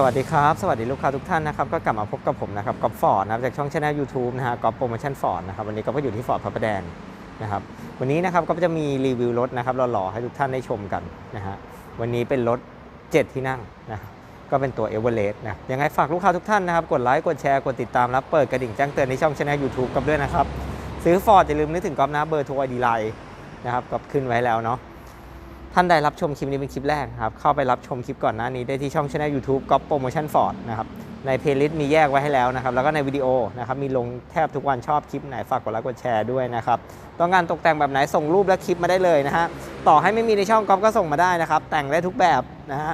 สวัสดีครับ สวัสดีลูกค้าทุกท่านนะครับ ก็กลับมาพบกับผมนะครับกับฟอร์ดนะครับจากช่องช anel YouTube นะฮะกอล์ฟโปรโมชั่นฟอร์ดนะครับวันนี้ก็อยู่ที่ฟอร์ดพระประแดงนะครับวันนี้นะครับก็จะมีรีวิวรถนะครับหล่อๆให้ทุกท่านได้ชมกันนะฮะวันนี้เป็นรถ 7 ที่นั่งนะก็เป็นตัวเอเวอเรสต์นะยังไงฝากลูกค้าทุกท่านนะครับกดไลค์กดแชร์กดติดตามและเปิดกระดิ่งแจ้งเตือนในช่องช anel YouTube กับด้วยนะครับซื้อฟอร์ดอย่าลืมนึกถึงกอล์ฟนะเบอร์โทรไอดีไลน์นะครับก็ขึ้นไว้แล้วเนาะ ท่านใดรับชมคลิปนี้เป็นคลิปแรกครับ เข้าไปรับชมคลิปก่อนหน้านี้ได้ที่ช่องช anel YouTube ก๊อปโปรโมชั่นฟอร์ดนะครับ ในเพลย์ลิสต์มีแยกไว้ให้แล้วนะครับ แล้วก็ในวิดีโอนะครับ มีลงแทบทุกวันชอบคลิปไหน ฝากกดไลค์กดแชร์ด้วยนะครับ ต้องการตกแต่งแบบไหนส่งรูปและคลิปมาได้เลยนะฮะ ต่อให้ไม่มีในช่องก๊อปก็ส่งมาได้นะครับ แต่งได้ทุกแบบนะฮะ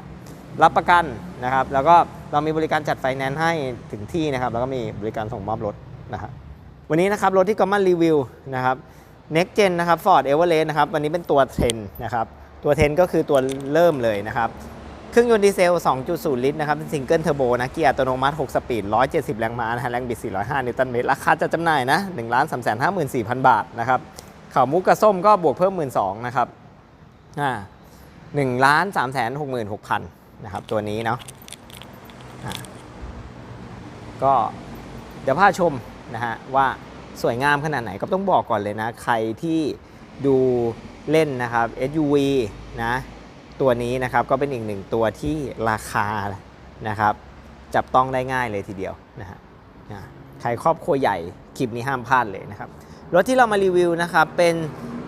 รับประกันนะครับ แล้วก็เรามีบริการจัดไฟแนนซ์ให้ถึงที่นะครับ แล้วก็มีบริการส่งมอบรถนะฮะ วันนี้นะครับรถที่ก๊อปมารีวิวนะครับ Next Gen นะครับ Ford Everest นะครับ วันนี้เป็นตัวเทรนนะครับ ตัวเทนก็คือตัวเริ่มเลยนะครับ เครื่องยนต์ดีเซล 2.0 ลิตรนะครับเป็นซิงเกิลเทอร์โบนะเกียร์อัตโนมัติ 6 สปีด 170 แรงม้านะฮะแรงบิด 405 นิวตันเมตร ราคาจะจำหน่ายนะ1 3 5 4 0 0 0 บาทนะครับข่าวมุกกระส้มก็บวกเพิ่ม 12,000นะครับอ่า1ล้าน3 6 6 0 0 0นะครับ ตัวนี้เนาะอ่าก็เดี๋ยวพาชมนะฮะว่าสวยงามขนาดไหนก็ต้องบอกก่อนเลยนะ ใครที่ดู เล่นนะครับ SUV นะตัวนี้นะครับก็เป็นอีกหนึ่งตัวที่ราคานะครับจับต้องได้ง่ายเลยทีเดียวนะฮะใครครอบครัวใหญ่คลิปนี้ห้ามพลาดเลยนะครับรถที่เรามารีวิวนะครับเป็น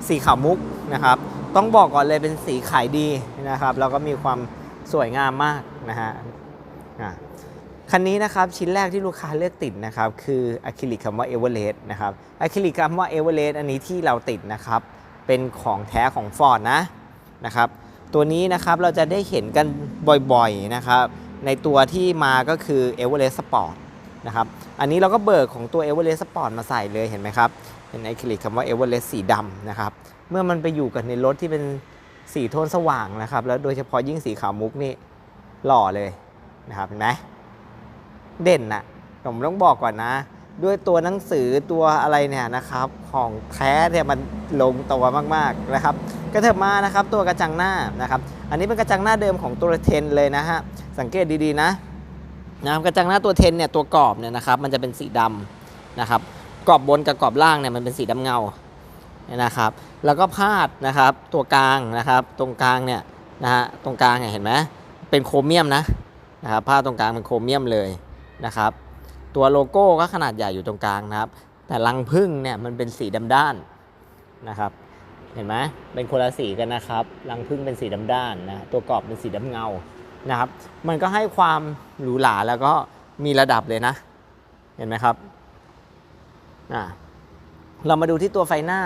สีขาวมุกนะครับต้องบอกก่อนเลยเป็นสีขายดีนะครับแล้วก็มีความสวยงามมากนะฮะคันนี้นะครับชิ้นแรกที่ลูกค้าเลือกติดนะครับคืออะคริลิกคำว่าเอเวอเรสต์นะครับอะคริลิกคำว่าเอเวอเรสต์อันนี้ที่เราติดนะครับ เป็นของแท้ของ Ford นะนะครับตัวนี้นะครับเราจะได้เห็นกันบ่อยๆนะครับในตัวที่มาก็คือ Everest Sport นะครับอันนี้เราก็เบิกของตัว Everest Sport มาใส่เลยเห็นไหมครับเป็นไอคลิกคำว่า Everest สีดำนะครับเมื่อมันไปอยู่กับในรถที่เป็นสีโทนสว่างนะครับแล้วโดยเฉพาะยิ่งสีขาวมุกนี่หล่อเลยนะครับเห็นไหมเด่นนะผมต้องบอกก่อนนะ ด้วยตัวหนังสือตัวอะไรเนี่ยนะครับของแท้เนี่ยมันลงตัวมากๆนะครับกระเถิบมานะครับตัวกระจังหน้านะครับอันนี้เป็นกระจังหน้าเดิมของตัวเทนเลยนะฮะสังเกตดีๆนะนะครับกระจังหน้าตัวเทนเนี่ยตัวกรอบเนี่ยนะครับมันจะเป็นสีดำนะครับกรอบบนกับกรอบล่างเนี่ยมันเป็นสีดำเงาเนี่ยนะครับแล้วก็พาดนะครับตัวกลางนะครับตรงกลางเนี่ยนะฮะตรงกลางเนี่ยเห็นไหมเป็นโครเมียมนะนะครับผ้าตรงกลางเป็นโครเมียมเลยนะครับ ตัวโลโก้ก็ขนาดใหญ่อยู่ตรงกลางนะครับ แต่รังพึ่งเนี่ยมันเป็นสีดำด้านนะครับ เห็นไหมเป็นคนละสีกันนะครับ รังพึ่งเป็นสีดำด้านนะ ตัวกรอบเป็นสีดำเงานะครับ มันก็ให้ความหรูหราแล้วก็มีระดับเลยนะ เห็นไหมครับอ่าเรามาดูที่ตัวไฟหน้า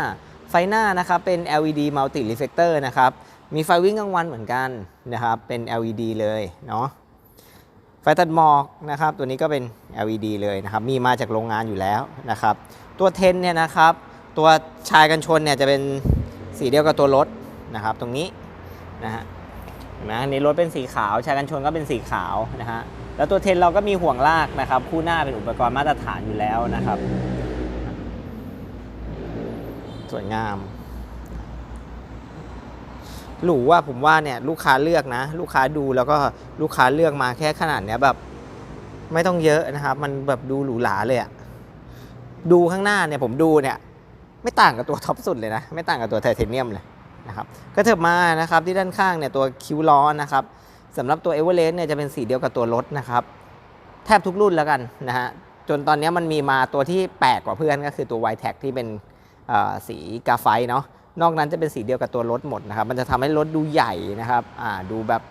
ไฟหน้านะครับเป็น LED multi reflector นะครับ มีไฟวิ่งกลางวันเหมือนกันนะครับ เป็น LED เลยเนาะ ไฟตัดหมอกนะครับตัวนี้ก็เป็น LED เลยนะครับมีมาจากโรงงานอยู่แล้วนะครับตัวเทนเนี่ยนะครับตัวชายกันชนเนี่ยจะเป็นสีเดียวกับตัวรถนะครับตรงนี้นะฮะเห็นไหมนนี้รถเป็นสีขาวชายกันชนก็เป็นสีขาวนะฮะแล้วตัวเทนเราก็มีห่วงลากนะครับคู่หน้าเป็นอุปกรณ์มาตรฐานอยู่แล้วนะครับสวยงาม หรูว่าผมว่าเนี่ยลูกค้าเลือกนะ ลูกค้าดูแล้วก็ลูกค้าเลือกมาแค่ขนาดเนี้ยแบบไม่ต้องเยอะนะครับ มันแบบดูหรูหราเลยอะดูข้างหน้าเนี่ยผมดูเนี่ย ไม่ต่างกับตัวท็อปสุดเลยนะ ไม่ต่างกับตัวไทเทเนียมเลยนะครับก็เถิบมานะครับที่ด้านข้างเนี่ยตัวคิ้วล้อนะครับสำหรับตัวเอเวอเรสต์เนี่ยจะเป็นสีเดียวกับตัวรถนะครับแทบทุกรุ่นแล้วกันนะฮะจนตอนนี้มันมีมาตัวที่แปลกกว่าเพื่อนก็คือตัว y t e c ที่เป็นอ่อสีกาไฟเนาะ นอกนั้นจะเป็นสีเดียวกับตัวรถหมดนะครับ มันจะทำให้รถดูใหญ่นะครับอ่าดูแบบ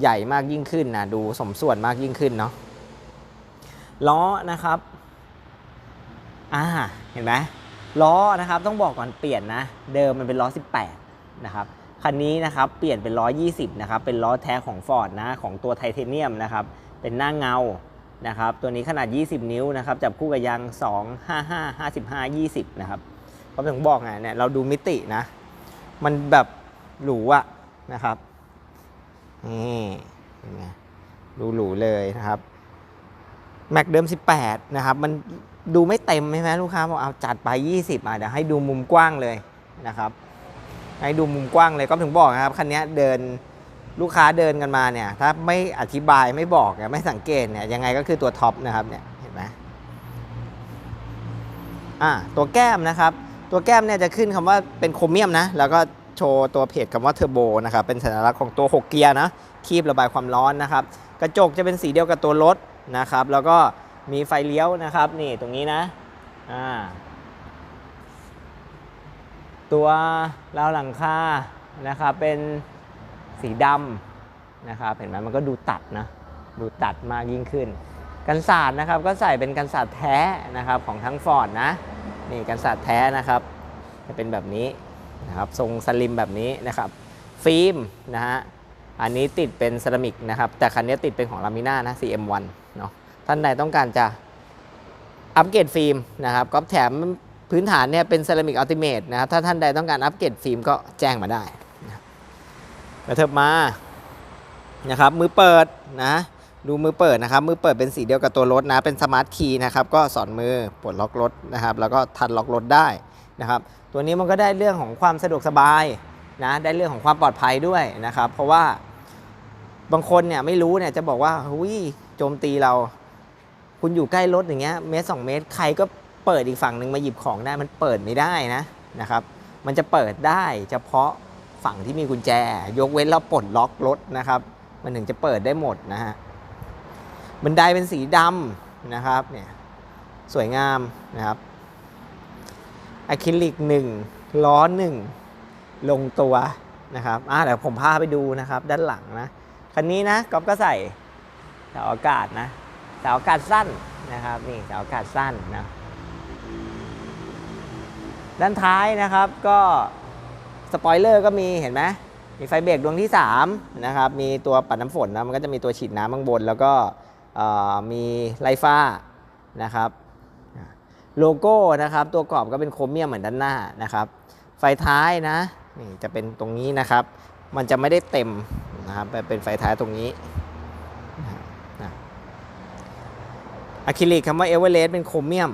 ใหญ่มากยิ่งขึ้นนะดูสมส่วนมากยิ่งขึ้นเนาะล้อนะครับอ่าเห็นไหมล้อนะครับต้องบอกก่อนเปลี่ยนนะ เดิมมันเป็นล้อ 18 นะครับคันนี้นะครับเปลี่ยนเป็นล้อ 20 นะครับ เป็นล้อแท้ของ Ford นะของตัวไทเทเนียมนะครับ เป็นหน้าเงานะครับ ตัวนี้ขนาด 20 นิ้วนะครับ จับคู่กับยาง 2 55 55 20 นะครับ ก็ถึงบอกไงเนี่ยเราดูมิตินะ มันแบบหรูอะนะครับนี่เห็นไหมดูหรูเลยนะครับแม็กเดิม 18 นะครับ มันดูไม่เต็มใช่ไหมลูกค้าบอกเอาจัดไป 20อะเดี๋ยวให้ดูมุมกว้างเลยนะครับ ให้ดูมุมกว้างเลยก็ถึงบอกนะครับคันนี้เดินลูกค้าเดินกันมาเนี่ย ถ้าไม่อธิบายไม่บอกเนี่ยไม่สังเกตเนี่ยยังไงก็คือตัวท็อปนะครับเนี่ยเห็นไหมอ่าตัวแก้มนะครับ ตัวแก้มเนี่ยจะขึ้นคำว่าเป็นโครเมียมนะ แล้วก็โชว์ตัวเพจคำว่าเทอร์โบนะครับ เป็นสัญลักษณ์ของตัว 6 เกียร์นะ คีบระบายความร้อนนะครับ กระจกจะเป็นสีเดียวกับตัวรถนะครับ แล้วก็มีไฟเลี้ยวนะครับ นี่ตรงนี้นะ อ่า ตัวราวหลังคา นะครับ เป็นสีดำนะครับ เห็นไหมมันก็ดูตัดนะ ดูตัดมากยิ่งขึ้น กันศาสตร์นะครับ ก็ใส่เป็นกันศาสตร์แท้นะครับของทั้งฟอร์ดนะ นี่กันศาสตร์แท้นะครับจะเป็นแบบนี้นะครับทรงสลิมแบบนี้นะครับ ฟิล์มนะฮะอันนี้ติดเป็นเซรามิกนะครับ แต่คันนี้ติดเป็นของลามิน่านะ CM1 เนาะท่านใดต้องการจะอัปเกรดฟิล์มนะครับก็แถมพื้นฐานเนี่ยเป็นเซรามิกอัลติเมทนะครับถ้าท่านใดต้องการอัปเกรดฟิล์มก็แจ้งมาได้นะครับกระเถิบมานะครับมือเปิดนะ ดูมือเปิดนะครับ มือเปิดเป็นสีเดียวกับตัวรถนะ เป็นสมาร์ทคีย์นะครับ ก็สอนมือปลดล็อกรถนะครับ แล้วก็ทันล็อกรถได้นะครับ ตัวนี้มันก็ได้เรื่องของความสะดวกสบายนะ ได้เรื่องของความปลอดภัยด้วยนะครับ เพราะว่าบางคนเนี่ยไม่รู้เนี่ยจะบอกว่าหุยโจมตีเรา คุณอยู่ใกล้รถอย่างเงี้ยเมตรสองเมตร ใครก็เปิดอีกฝั่งหนึ่งมาหยิบของได้ มันเปิดไม่ได้นะนะครับ มันจะเปิดได้เฉพาะฝั่งที่มีกุญแจ ยกเว้นเราปลดล็อกรถนะครับ มันถึงจะเปิดได้หมดนะฮะ บันไดเป็นสีดำนะครับเนี่ยสวยงามนะครับอะคริลิกหนึ่งล้อหนึ่งลงตัวนะครับอ่าเดี๋ยวผมพาไปดูนะครับด้านหลังนะคันนี้นะก๊อฟก็ใส่เสาอากาศนะเสาอากาศสั้นนะครับนี่เสาอากาศสั้นนะด้านท้ายนะครับก็สปอยเลอร์ก็มีเห็นไหมมีไฟเบรกดวงที่3นะครับมีตัวปัดน้ำฝนนะมันก็จะมีตัวฉีดน้ำข้างบนแล้วก็ มีไลฟ้านะครับโลโก้นะครับตัวกรอบก็เป็นโครเมียมเหมือนด้านหน้านะครับ ไฟท้ายนะนี่จะเป็นตรงนี้นะครับ มันจะไม่ได้เต็มนะครับเป็นไฟท้ายตรงนี้นะอะคริลิกคำว่าเอเวอเรสต์เป็นโครเมียม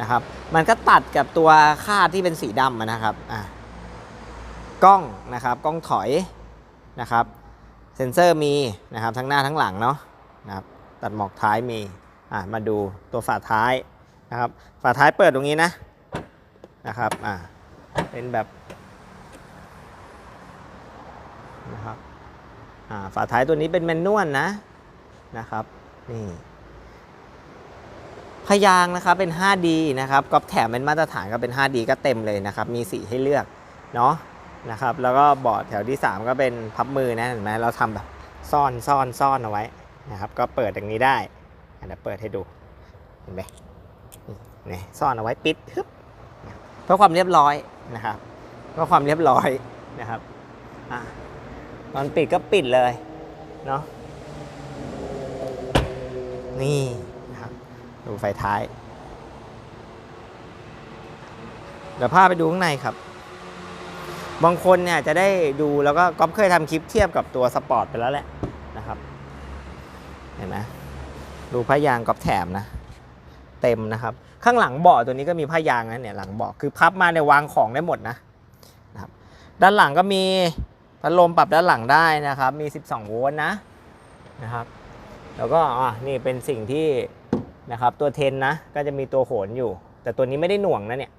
นะครับ มันก็ตัดกับตัวคาดที่เป็นสีดำนะครับอะกล้องนะครับกล้องถอยนะครับ เซ็นเซอร์มีนะครับทั้งหน้าทั้งหลังเนาะ นะครับตัดหมอกท้ายมีอะมาดูตัวฝาท้ายนะครับฝาท้ายเปิดตรงนี้นะนะครับอะเป็นแบบนะครับอ่าฝาท้ายตัวนี้เป็นแมนนวลนะนะครับนี่พยางค์นะครับเป็น 5D นะครับก็แถมเป็นมาตรฐานก็เป็น 5D ก็เต็มเลยนะครับ มีสีให้เลือกเนาะนะครับ แล้วก็บอร์ดแถวที่ 3 ก็เป็นพับมือนะเห็นไหมเราทำแบบซ่อนซ่อนซ่อนเอาไว้ นะครับ ก็เปิดอย่างนี้ได้อะเดี๋ยวเปิดให้ดูเห็นไหมนี่ซ่อนเอาไว้ปิดฮึบเพื่อความเรียบร้อยนะครับเพื่อความเรียบร้อยนะครับอตอนปิดก็ปิดเลยเนาะนี่นะครับดูไฟท้าย เดี๋ยวพาไปดูข้างในครับ บางคนเนี่ยจะได้ดูแล้วก็ก๊อฟเคยทำคลิปเทียบกับตัวสปอร์ตไปแล้วแหละ เห็นไหมดูผ้ายางก๊อฟแถมนะ เต็มนะครับ ข้างหลังเบาะตัวนี้ก็มีผ้ายางนะเนี่ยหลังเบาะคือพับมาในยวางของได้หมดนะนะครับ ด้านหลังก็มีพัดลมปรับด้านหลังได้นะครับ มี 12 โวลต์นะนะครับ แล้วก็อะนี่เป็นสิ่งที่นะครับตัวเทนนะก็จะมีตัวโหนอยู่ แต่ตัวนี้ไม่ได้หน่วงนะเนี่ย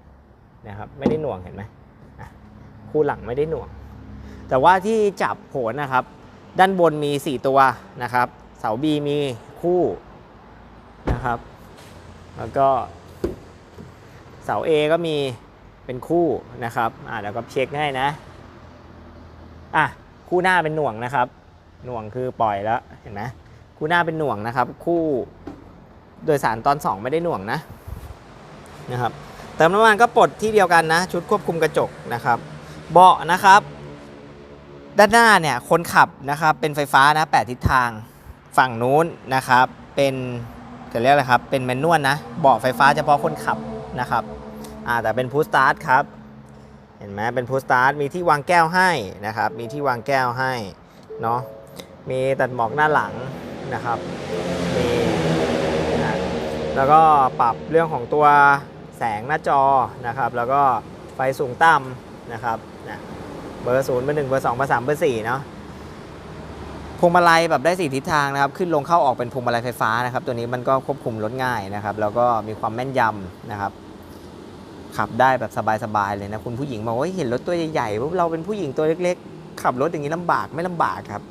นะครับไม่ได้หน่วงเห็นไหมอะคู่หลังไม่ได้หน่วง แต่ว่าที่จับโหนนะครับ ด้านบนมี 4 ตัวนะครับ เสา B มีคู่นะครับ แล้วก็เสา A ก็มีเป็นคู่นะครับอ่าเดี๋ยวก็เช็คให้นะอะคู่หน้าเป็นหน่วงนะครับ หน่วงคือปล่อยแล้วเห็นไหมคู่หน้าเป็นหน่วงนะครับ คู่โดยสารตอน 2 ไม่ได้หน่วงนะนะครับเติมน้ำมันก็ปลดที่เดียวกันนะ ชุดควบคุมกระจกนะครับ เบาะนะครับ ด้านหน้าเนี่ยคนขับนะครับเป็นไฟฟ้านะ 8 ทิศทาง ฝั่งนู้นนะครับ เป็นจะเรียกอะไรครับ เป็นแมนนวลนะเบาะไฟฟ้าเฉพาะคนขับนะครับอ่าแต่เป็นพูสตาร์ทครับ เห็นไหมเป็นพูสตาร์ทมีที่วางแก้วให้นะครับ มีที่วางแก้วให้เนาะมีตัดหมอกหน้าหลังนะครับมีนะแล้วก็ปรับเรื่องของตัวแสงหน้าจอนะครับ แล้วก็ไฟสูงต่ำนะครับนะเบอร์ศูนย์เบอร์หนึ่งเบอร์สองเบอร์สามเบอร์สี่เนาะ พวงมาลัยแบบได้สี่ทิศทางนะครับขึ้นลงเข้าออกเป็นพวงมาลัยไฟฟ้านะครับ ตัวนี้มันก็ควบคุมรถง่ายนะครับ แล้วก็มีความแม่นยำนะครับ ขับได้แบบสบายๆเลยนะคุณผู้หญิงบอกว่าเห็นรถตัวใหญ่ๆเราเป็นผู้หญิงตัวเล็กๆ ขับรถอย่างนี้ลำบากไม่ลำบากครับ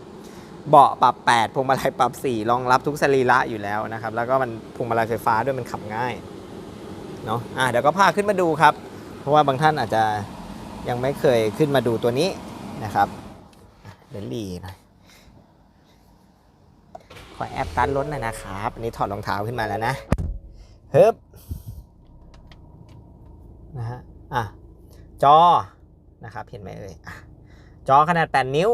เบาะปรับ 8พวงมาลัยปรับ 4 รองรับทุกสรีระอยู่แล้วนะครับ แล้วก็มันพวงมาลัยไฟฟ้าด้วยมันขับง่ายเนาะอะเดี๋ยวก็พาขึ้นมาดูครับ เพราะว่าบางท่านอาจจะยังไม่เคยขึ้นมาดูตัวนี้นะครับเดี๋ยวหลีหน่ ขอแอปตันรถหน่อยนะครับอันนี้ถอดรองเท้าขึ้นมาแล้วนะเฮ้บนะฮะอะจอนะครับเห็นไหมเอ่ยจอขนาด 8 นิ้ว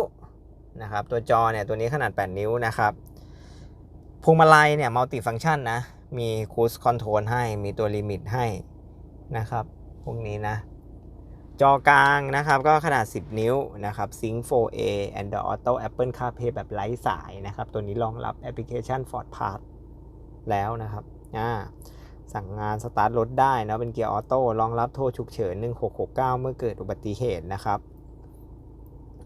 นะครับตัวจอเนี่ยตัวนี้ขนาด 8 นิ้วนะครับพวงมาลัยเนี่ยมัลติฟัง c t ชันนะ มีคูสคอนโทรลให้มีตัวลิมิตให้นะครับ พวกนี้นะ จอกลางนะครับก็ขนาด 10 นิ้วนะครับ Sync 4A Android Auto Apple CarPlay แบบไร้สายนะครับ ตัวนี้รองรับแอปพลิเคชัน Ford Pass แล้วนะครับอ่าสั่งงานสตาร์ทรถได้นะเป็นเกียร์ออโต้รองรับโทรฉุกเฉิน 1669 เมื่อเกิดอุบัติเหตุนะครับ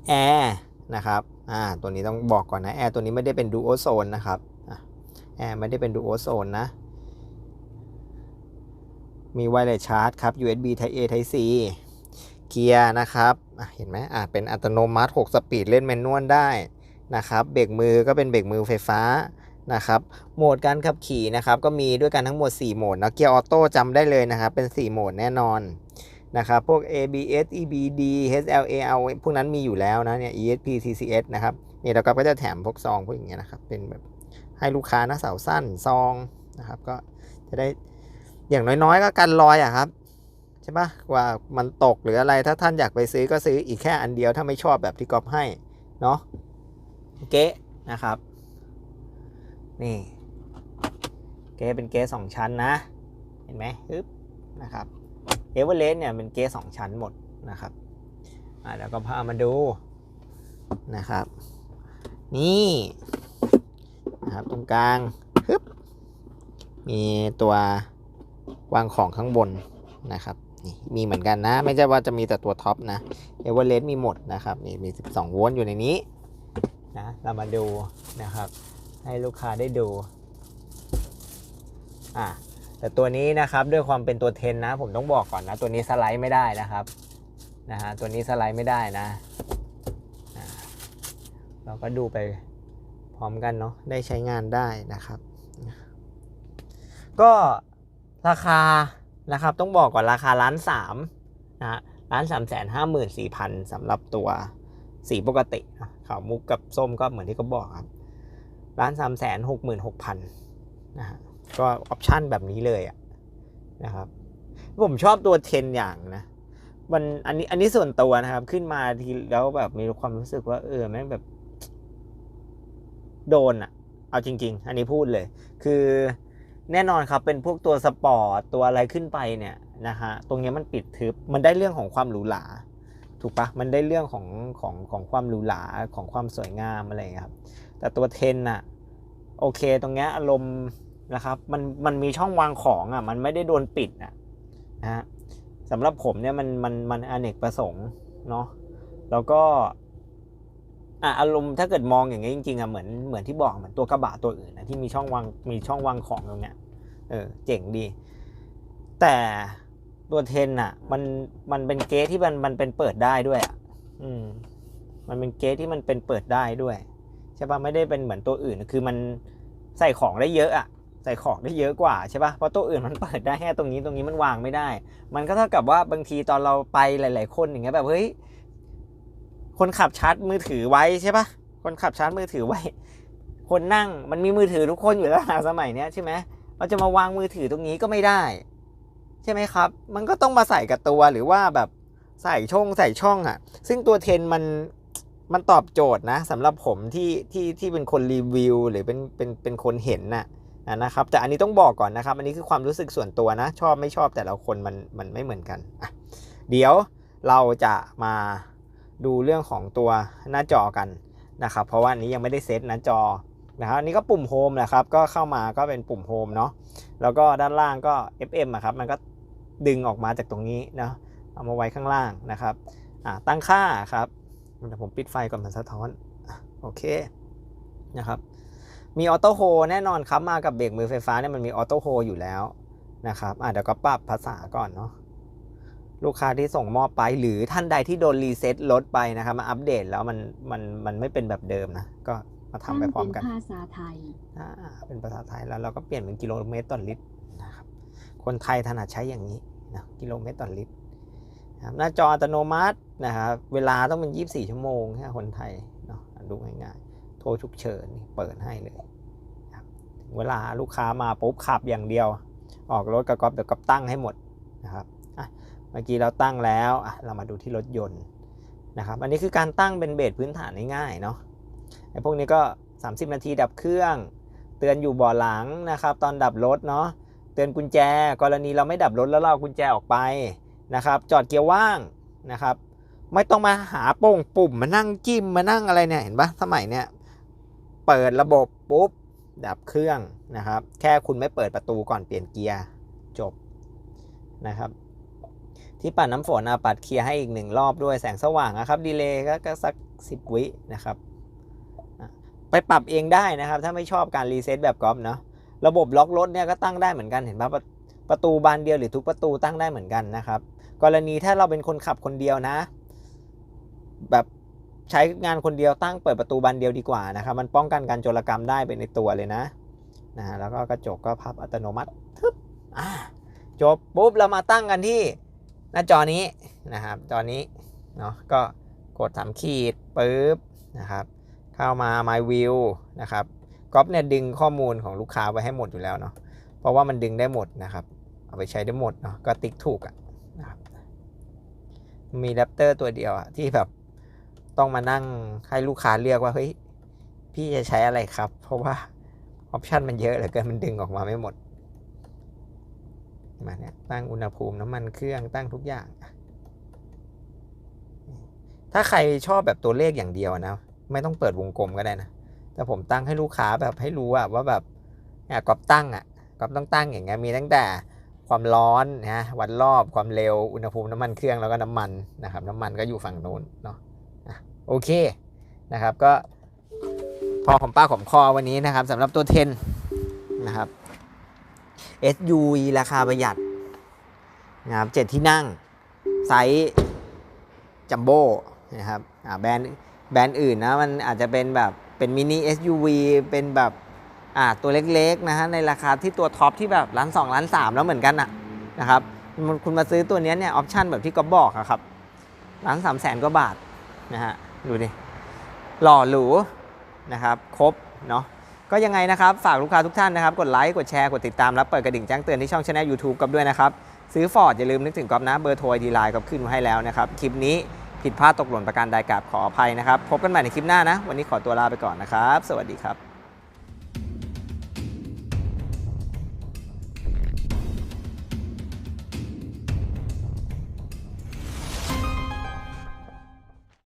แอร์นะครับอ่าตัวนี้ต้องบอกก่อนนะแอร์ตัวนี้ไม่ได้เป็นดูโอโซนนะครับแอร์ไม่ได้เป็นดูโอโซนนะมีไวเลสชาร์จครับ USB Type A Type C เกียร์นะครับเห็นไหมอ่าเป็นอัตโนมัติ 6 สปีดเล่นแมนนวลได้นะครับ เบรกมือก็เป็นเบรกมือไฟฟ้านะครับ โหมดการขับขี่นะครับ ก็มีด้วยกันทั้งหมด 4 โหมดนะเกียร์ออโต้จำได้เลยนะครับ เป็น 4 โหมดแน่นอนนะครับพวก ABS EBD HLAL พวกนั้นมีอยู่แล้วนะเนี่ย ESP CCS นะครับนี่เราก็จะแถมพวกซองพวกอย่างเงี้ยนะครับ เป็นแบบให้ลูกค้าน้าเสาสั้นซองนะครับ ก็จะได้อย่างน้อยๆ ก็กันรอยอะครับ ช่ปะว่ามันตกหรืออะไรถ้าท่านอยากไปซื้อก็ซื้ออีกแค่อันเดียวถ้าไม่ชอบแบบที่กอฟให้เนาะเก๊ะนะครับ นี่ เก๊ะเป็นเก๊ะสองชั้นนะ เห็นไหมฮึบนะครับเอเวอเรสต์เนี่ยเป็นเกสสองชั้นหมดนะครับอ่าแล้วก็พามาดูนะครับ นี่นะครับตรงกลางฮึบมีตัววางของข้างบนนะครับ นี่มีเหมือนกันนะ ไม่ใช่ว่าจะมีแต่ตัวท็อปนะเอเวอเรสต์มีหมดนะครับนี่มี 12 โวลต์อยู่ในนี้นะเรามาดูนะครับ ให้ลูกค้าได้ดูอ่าแต่ตัวนี้นะครับด้วยความเป็นตัวเทนนะ ผมต้องบอกก่อนนะ ตัวนี้สไลด์ไม่ได้นะครับนะฮะตัวนี้สไลด์ไม่ได้นะ เราก็ดูไปพร้อมกันเนาะได้ใช้งานได้นะครับ ก็ราคา นะครับ ต้องบอกก่อนราคาล้านสามนะล้านสามแสนห้าหมื่นสี่พันสำหรับตัวสีปกติขาวมุกกับส้มก็เหมือนที่เขาบอกครับล้านสามแสนหกหมื่นหกพันนะฮะก็ออปชันแบบนี้เลยอะนะครับ ผมชอบตัวเทนอย่างนะมันอันนี้อันนี้ส่วนตัวนะครับ ขึ้นมาทีแล้วแบบมีความรู้สึกว่าเออแม่งแบบ โดนอะเอาจริง ๆ อันนี้พูดเลย คือ แน่นอนครับเป็นพวกตัวสปอร์ตตัวอะไรขึ้นไปเนี่ยนะฮะตรงนี้มันปิดทึบมันได้เรื่องของความหรูหราถูกปะมันได้เรื่องของของของความหรูหราของความสวยงามอะไรครับ แต่ตัวเทนอะโอเคตรงนี้อารมณ์นะครับมันมันมีช่องวางของอะมันไม่ได้โดนปิดอะนะฮะสำหรับผมเนี่ยมันมันมันอเนกประสงค์เนาะแล้วก็ อะอารมณ์ถ้าเกิดมองอย่างนี้จริงๆอะเหมือนเหมือนที่บอกเหมือนตัวกระบะตัวอื่นนะที่มีช่องวางมีช่องวางของตรงเนี้ยเออเจ๋งดี แต่ตัวเทนอะ มันมันเป็นเกสที่มันมันเป็นเปิดได้ด้วยอะอืมมันเป็นเกสที่มันเป็นเปิดได้ด้วยใช่ปะไม่ได้เป็นเหมือนตัวอื่นคือมันใส่ของได้เยอะอะใส่ของได้เยอะกว่าใช่ป่ะเพราะตัวอื่นมันเปิดได้แค่ตรงนี้ตรงนี้มันวางไม่ได้ มันก็เท่ากับว่าบางทีตอนเราไปหลาย ๆ คนอย่างเงี้ยแบบเฮ้ย คนขับชาร์จมือถือไว้ใช่ปะคนขับชาร์จมือถือไว้ คนนั่งมันมีมือถือทุกคนอยู่แล้วนสมัยเนี้ยใช่ไหมเราจะมาวางมือถือตรงนี้ก็ไม่ได้ ใช่ไหมครับ มันก็ต้องมาใส่กับตัวหรือว่าแบบใส่ช่องใส่ช่องอะ่ะ ซึ่งตัวเทนมันมันตอบโจทย์นะสำหรับผมที่ที่ที่เป็นคนรีวิวหรือเป็นเป็นเป็นคนเห็นน่ะนะครับ แต่อันนี้ต้องบอกก่อนนะครับ อันนี้คือความรู้สึกส่วนตัวนะ ชอบไม่ชอบแต่ละคนมันมันไม่เหมือนกันอะเดี๋ยวเราจะมา ดูเรื่องของตัวหน้าจอกันนะครับ เพราะว่านี้ยังไม่ได้เซตหน้าจอนะครับอันนี้ก็ปุ่มโฮมนะครับ ก็เข้ามาก็เป็นปุ่มโฮมเนาะ แล้วก็ด้านล่างก็ FM อะครับ มันก็ดึงออกมาจากตรงนี้นะ เอามาไว้ข้างล่างนะครับ ตั้งค่าครับเดี๋ยวผมปิดไฟก่อนมันสะท้อน โอเคนะครับ มีออโต้โฮแน่นอนครับ มากับเบรกมือไฟฟ้าเนี่ยมันมีออโต้โฮอยู่แล้วนะครับเดี๋ยวก็ปรับภาษาก่อนเนาะ ลูกค้าที่ส่งมอบไป หรือท่านใดที่โดนรีเซ็ตรถไปนะครับมาอัปเดตแล้วมันมันมันไม่เป็นแบบเดิมนะ ก็มาทำไปพร้อมกันภาษาไทยอ่าเป็นภาษาไทยแล้วเราก็เปลี่ยนเป็นกิโลเมตรต่อลิตรนะครับคนไทยถนัดใช้อย่างนี้นะกิโลเมตรต่อลิตรนะครับหน้าจออัตโนมัตินะครับเวลาต้องเป็น 24 ชั่วโมงแค่คนไทยเนาะดูง่ายๆโทรฉุกเฉินนี่เปิดให้เลยนะครับถึงเวลาลูกค้ามาปุ๊บขับอย่างเดียว ออกรถกับก๊อฟเดี๋ยวก๊อฟตั้งให้หมดนะครับอะ เมื่อกี้เราตั้งแล้วอะเรามาดูที่รถยนต์นะครับ อันนี้คือการตั้งเป็นเบสพื้นฐานง่ายๆเนาะไอ้พวกนี้ก็ 30 นาทีดับเครื่อง เตือนอยู่บ่อหลังนะครับ ตอนดับรถเนาะเตือนกุญแจ กรณีเราไม่ดับรถแล้วเราเอากุญแจออกไปนะครับ จอดเกียร์ว่างนะครับ ไม่ต้องมาหาโป่งปุ่มมานั่งจิ้มมานั่งอะไรเนี่ยเห็นปะสมัยเนี้ยเปิดระบบปุ๊บดับเครื่องนะครับ แค่คุณไม่เปิดประตูก่อนเปลี่ยนเกียร์จบนะครับ ที่ปัดน้ำฝนปัดเคลียร์ให้อีกหนึ่งรอบด้วยแสงสว่างนะครับดีเลย์ก็สัก 10 วินะครับไปปรับเองได้นะครับ ถ้าไม่ชอบการรีเซ็ตแบบกอล์ฟเนาะระบบล็อกรถเนี่ยก็ตั้งได้เหมือนกันเห็นปะประประตูบานเดียวหรือทุกประตูตั้งได้เหมือนกันนะครับ กรณีถ้าเราเป็นคนขับคนเดียวนะ แบบใช้งานคนเดียวตั้งเปิดประตูบานเดียวดีกว่านะครับ มันป้องกันการโจรกรรมได้เป็นในตัวเลยนะนะแล้วก็กระจกก็พับอัตโนมัติทึบอ่าจบปุ๊บเรามาตั้งกันที่ หน้าจอนี้นะครับ จอนี้เนาะก็กดสามขีดปุ๊บนะครับ เข้ามา My View นะครับก๊อฟเนี่ยดึงข้อมูลของลูกค้าไว้ให้หมดอยู่แล้วเนาะเพราะว่ามันดึงได้หมดนะครับ เอาไปใช้ได้หมดเนาะก็ติ๊กถูกอะนะครับมีแรปเตอร์ตัวเดียวอะที่แบบต้องมานั่งให้ลูกค้าเรียกว่าเฮ้ยพี่จะใช้อะไรครับ เพราะว่าออปชันมันเยอะเหลือเกินมันดึงออกมาไม่หมด มาเนี่ยตั้งอุณหภูมิน้ำมันเครื่องตั้งทุกอย่าง ถ้าใครชอบแบบตัวเลขอย่างเดียวนะ ไม่ต้องเปิดวงกลมก็ได้นะ แต่ผมตั้งให้ลูกค้าแบบให้รู้อะว่าแบบเนี่ยกอบตั้งอะกอบต้องตั้งอย่างเงี้ยมีตั้งแต่ความร้อนนะวัดรอบความเร็วอุณหภูมิน้ำมันเครื่องแล้วก็น้ำมันนะครับ น้ำมันก็อยู่ฝั่งโน้นเนาะอะโอเคนะครับก็พอของป้าของคอวันนี้นะครับสำหรับตัวเทนนะครับ SUV ราคาประหยัดนะครับเจ็ดที่นั่ง ไซส์จัมโบ้นะครับแบรนด์แบรนด์อื่นนะมันอาจจะเป็นแบบเป็นมินิ SUV เป็นแบบอ่าตัวเล็กๆนะฮะในราคาที่ตัวท็อปที่แบบล้านสองล้านสามแล้วเหมือนกันอะนะครับคุณมาซื้อตัวนี้เนี่ยออปชันแบบที่ก๊อฟบอกอะครับล้านสามแสนกว่าบาทนะฮะดูดิหล่อหรูนะครับ ครบเนาะ ก็ยังไงนะครับ ฝากลูกค้าทุกท่านนะครับ กดไลค์ กดแชร์ กดติดตามและเปิดกระดิ่งแจ้งเตือนที่ช่องช anel YouTube กับด้วยนะครับ ซื้อฟอร์ดอย่าลืมนึกถึงก๊อฟนะ เบอร์โทรดีไลน์กับขึ้นมาให้แล้วนะครับ คลิปนี้ผิดพลาดตกหล่นประการใดกราบขออภัยนะครับ พบกันใหม่ในคลิปหน้านะ วันนี้ขอตัวลาไปก่อนนะครับ สวัสดีครับ